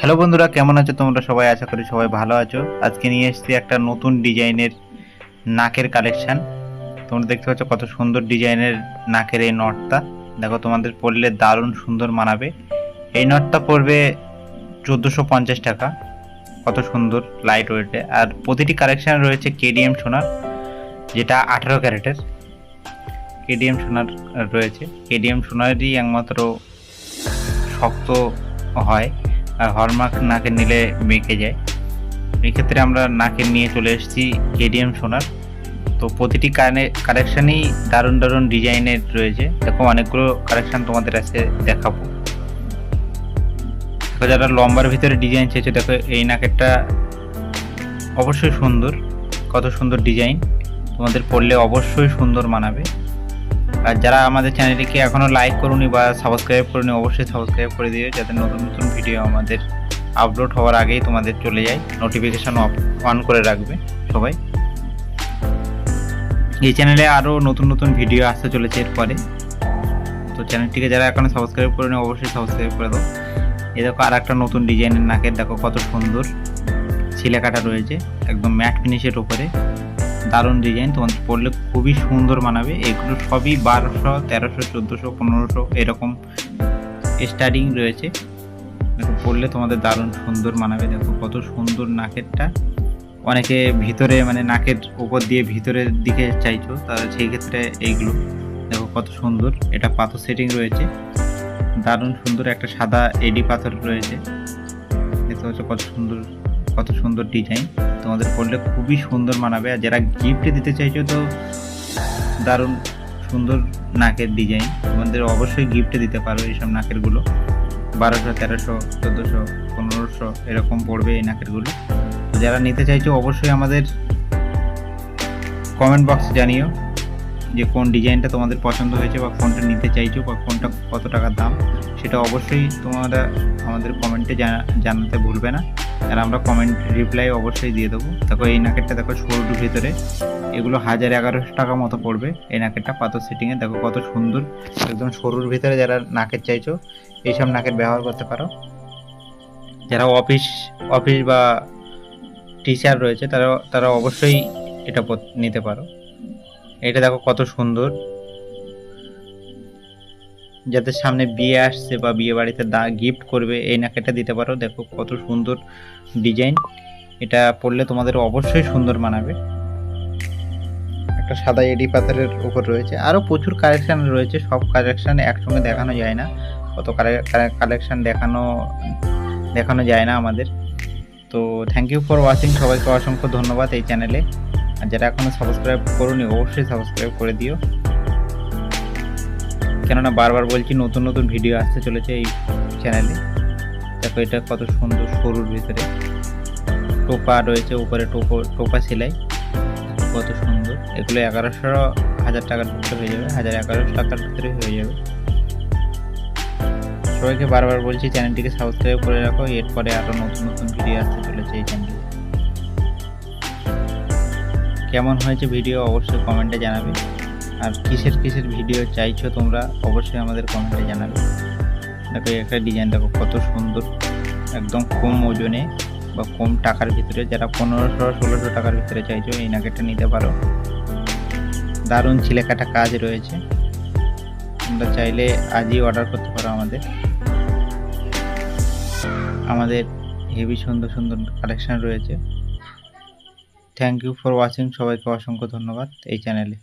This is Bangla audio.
হ্যালো বন্ধুরা, কেমন আছো তোমরা? সবাই আশা করি সবাই ভালো আছো। আজকে নিয়ে এসেছি একটা নতুন ডিজাইনের নাকের কালেকশন। তোমরা দেখতে পাচ্ছ কত সুন্দর ডিজাইনের নাকের এই নটটা। দেখো, তোমাদের পরলে দারুণ সুন্দর মানাবে। এই নটটা পড়বে চোদ্দোশো পঞ্চাশ টাকা। কত সুন্দর লাইট ওয়েটে আর প্রতিটি কালেকশন রয়েছে কেডিএম সোনার, যেটা আঠারো ক্যারেটের। কেডিএম সোনার রয়েছে। কেডিএম সোনারই একমাত্র শক্ত হয়। হলমার্ক নাকে নিলে বেঁকে যায়। এই ক্ষেত্রে আমরা নাকে নিয়ে চলে এসেছি কেডিএম সোনার। তো প্রতিটি কানে কালেকশানই দারুণ দারুণ ডিজাইনের রয়েছে। দেখো অনেকগুলো কালেকশান তোমাদের কাছে দেখাবো। দেখো যারা লম্বার ভিতরে ডিজাইন চেয়েছে, দেখো এই নাকেরটা অবশ্যই সুন্দর। কত সুন্দর ডিজাইন। তোমাদের পড়লে অবশ্যই সুন্দর মানাবে। আর যারা আমাদের চ্যানেলটিকে এখনও লাইক করুনি বা সাবস্ক্রাইব করুনি, অবশ্যই সাবস্ক্রাইব করে দিও, যাতে নতুন নতুন ভিডিও আমাদের আপলোড হওয়ার আগেই তোমাদের চলে যায় নোটিফিকেশন অন করে রাখবে সবাই। এই চ্যানেলে আরও নতুন নতুন ভিডিও আসতে চলেছে এরপরে। তো চ্যানেলটিকে যারা এখনও সাবস্ক্রাইব করেনি, অবশ্যই সাবস্ক্রাইব করে দাও। এই দেখো আর একটা নতুন ডিজাইনের নাকের, দেখো কত সুন্দর ছিলে কাটা রয়েছে, একদম ম্যাট ফিনিশের উপরে। দারুণ ডিজাইন তোমাদের পরলে খুবই সুন্দর মানাবে। এগুলো সবই বারোশো, তেরোশো, চোদ্দোশো, পনেরোশো এরকম স্টার্টিং রয়েছে। দেখো পরলে তোমাদের দারুণ সুন্দর মানাবে। দেখো, কত সুন্দর নাকেরটা। অনেকে ভিতরে মানে নাকের উপর দিয়ে ভিতরের দিকে চাইছো তাহলে সেই ক্ষেত্রে এইগুলো। দেখো, কত সুন্দর। এটা পাথর সেটিং রয়েছে। দারুণ সুন্দর একটা সাদা এডি পাথর রয়েছে। দেখতে পাচ্ছ কত সুন্দর কত সুন্দর ডিজাইন তোমাদের পড়লে খুবই সুন্দর মানাবে। আর যারা গিফট দিতে চাইছো তো দারুণ সুন্দর নাকের ডিজাইন তোমাদের অবশ্যই গিফট দিতে পারো এইসব নাকেরগুলো। বারোশো, তেরোশো, চোদ্দোশো, পনেরোশো এরকম পড়বে এই নাকেরগুলো। তো যারা নিতে চাইছো অবশ্যই আমাদের কমেন্ট বক্সে জানিও যে কোন ডিজাইনটা তোমাদের পছন্দ হয়েছে বা কোনটা নিতে চাইছো বা কোনটা কত টাকার দাম। সেটা অবশ্যই তোমরা আমাদের কমেন্টে জানাতে ভুলবে না। আর আমরা কমেন্ট রিপ্লাই অবশ্যই দিয়ে দেবো। দেখো এই নাকেরটা দেখো সরুর ভিতরে। এগুলো হাজার এগারোশো টাকা মতো পড়বে এই নাকেরটা পাথর সেটিংয়ে দেখো কত সুন্দর। একদম সরুর ভিতরে যারা নাকের চাইছো, এইসব নাকের ব্যবহার করতে পারো। যারা অফিস অফিস বা টিচার রয়েছে তারা তারা অবশ্যই এটা নিতে পারো। এটা দেখো কত সুন্দর। যাদের সামনে বিয়ে আসছে বা বিয়ে বাড়িতে দা গিফট করবে, এই নাকেটা দিতে পারো। দেখো কত সুন্দর ডিজাইন এটা পরলে তোমাদের অবশ্যই সুন্দর মানাবে। একটা সাদা এডি পাথরের উপর রয়েছে। আরও প্রচুর কালেকশান রয়েছে। সব কালেকশান একসঙ্গে দেখানো যায় না। কত কালেকশান দেখানো দেখানো যায় না আমাদের। তো থ্যাংক ইউ ফর ওয়াচিং সবাইকে অসংখ্য ধন্যবাদ এই চ্যানেলে আর যারা এখনও সাবস্ক্রাইব করুনি, অবশ্যই সাবস্ক্রাইব করে দিও। কেননা বারবার বলছি নতুন নতুন ভিডিও আসতে চলেছে এই চ্যানেলে দেখো এটা কত সুন্দর সরুর ভিতরে। টোপা রয়েছে, উপরে টোপো, টোপা সেলাই। কত সুন্দর। এগুলো এগারোশো হাজার টাকার ভিতরে হয়ে যাবে। হাজার এগারোশো টাকার ভিতরে হয়ে যাবে। সবাইকে বারবার বলছি চ্যানেলটিকে সাবস্ক্রাইব করে রাখো। এরপরে আরও নতুন নতুন ভিডিও আসতে চলেছে এই চ্যানেলে কেমন হয়েছে ভিডিও অবশ্যই কমেন্টে জানাবে। আর কিসের কিসের ভিডিও চাইছো তোমরা, অবশ্যই আমাদের কমেন্টে জানাবে। দেখো একটা ডিজাইন, দেখো, কত সুন্দর। একদম কম ওজনে বা কম টাকার ভিতরে, যারা পনেরোশো, ষোলোশো টাকার ভিতরে চাইছো, এই নাকেটটা নিতে পারো। দারুণ ছিলেকাটা কাজ রয়েছে। তোমরা চাইলে আজই অর্ডার করতে পারো আমাদের। আমাদের হেভি সুন্দর সুন্দর কালেকশন রয়েছে। থ্যাংক ইউ ফর ওয়াচিং সবাইকে অসংখ্য ধন্যবাদ এই চ্যানেলে